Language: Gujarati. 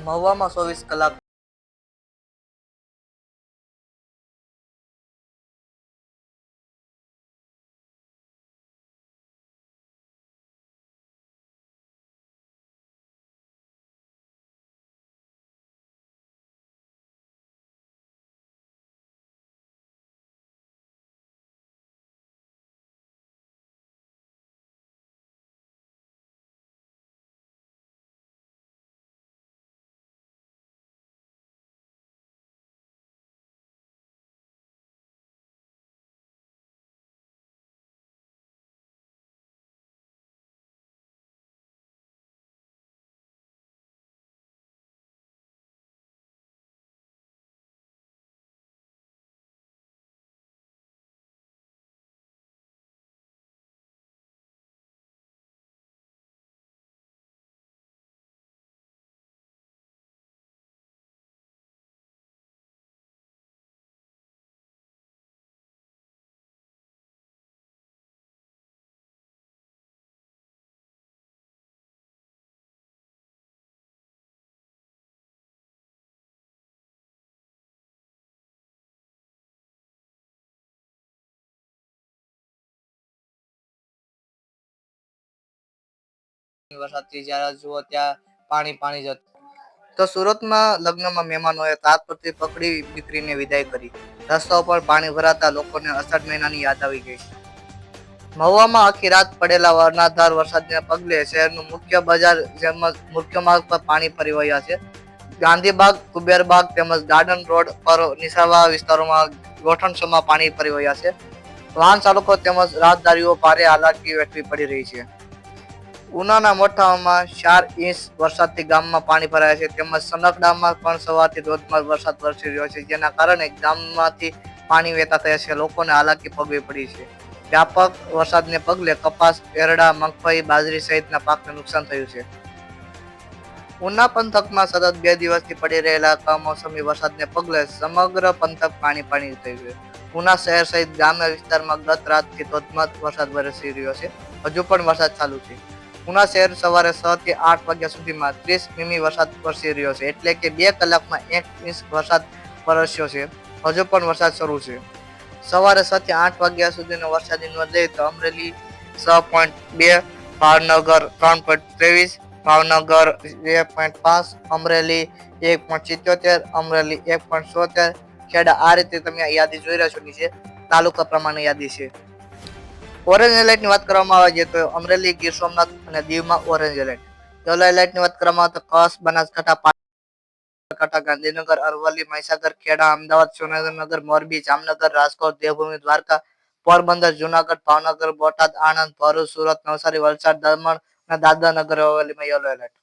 મહુવામાં ચોવીસ કલાક વરસાદથી જ્યારે જુઓ ત્યાં પાણી પાણી જ તો સુરતમાં લગ્નમાં મહેમાનોએ તાત પકડી દીકરીને વિદાય કરી. રસ્તાઓ પર પાણી ભરાતા લોકોને અષાઢ મહિનાની યાદ આવી ગઈ. મહુવામાં આખી રાત પડેલા વરનાધાર વરસાદને પગલે શહેરનું મુખ્ય બજાર જેમ મુખ્ય માર્ગ પર પાણી ફરી વળ્યા છે. ગાંધીબાગ કુબેરબાગ તેમજ ગાર્ડન રોડ પર નિશાળવા વિસ્તારોમાં ગોઠણસોમાં પાણી ફરી વળ્યા છે. વાહન ચાલકો તેમજ રાહદારીઓ ભારે હાલાકી વેઠવી પડી રહી છે. ઉનાના મોઠામાં ચાર ઇંચ વરસાદથી ગામમાં પાણી ભરાયા છે. તેમજ સનકડામાં પણ સવારથી ધોધમાર વરસાદ વરસી રહ્યો છે, જેના કારણે ગામમાંથી પાણી વહેતા થયા છે. લોકોને હાલાકી પગવી પડી છે. વ્યાપક વરસાદને પગલે કપાસ, એરડા, મગફળી, બાજરી સહિતના પાકને નુકસાન થયું છે. ઉના પંથકમાં સતત બે દિવસથી પડી રહેલા કમોસમી વરસાદને પગલે સમગ્ર પંથક પાણી પાણી થયું છે ઉના શહેર સહિત ગ્રામ્ય વિસ્તારમાં ગત રાતથી ધોધમાર વરસાદ વરસી રહ્યો છે. હજુ પણ વરસાદ ચાલુ છે. ઉના શહેર સવારે છ થી આઠ વાગ્યા સુધીમાં ત્રીસ મીમી વરસાદ વરસી રહ્યો છે. એટલે કે બે કલાકમાં એક ઇંચ વરસાદ વરસ્યો છે. હજુ પણ વરસાદ શરૂ છે. સવારે છ થી આઠ વાગ્યા સુધીનો વરસાદની નોંધ લઈએ તો અમરેલી છ પોઈન્ટ બે, ભાવનગર ત્રણ પોઈન્ટ ત્રેવીસ, ભાવનગર બે પોઈન્ટ પાંચ, અમરેલી એક પોઈન્ટ સિત્યોતેર, અમરેલી એક પોઈન્ટ સોતેર. ખેડા આ રીતે તમે યાદી જોઈ રહ્યા છો નીચે. તાલુકા પ્રમાણે યાદી છે. ઓરેન્જ એલર્ટની વાત કરવામાં આવે છે તો અમરેલી ગીર સોમનાથ અને દીવમાં ઓરેન્જ એલર્ટ યલો એલર્ટની વાત કરવામાં આવે તો કચ્છ, બનાસકાંઠા, પાટણ ગાંધીનગર, અરવલ્લી, મહીસાગર, ખેડા, અમદાવાદ, સુરેન્દ્રનગર, મોરબી, જામનગર, રાજકોટ, દેવભૂમિ, દ્વારકા, પોરબંદર, જુનાગઢ, ભાવનગર, બોટાદ, આણંદ, ભરૂચ, સુરત, નવસારી, વલસાડ, દમણ અને દાદરાનગર હવેલીમાં યલો એલર્ટ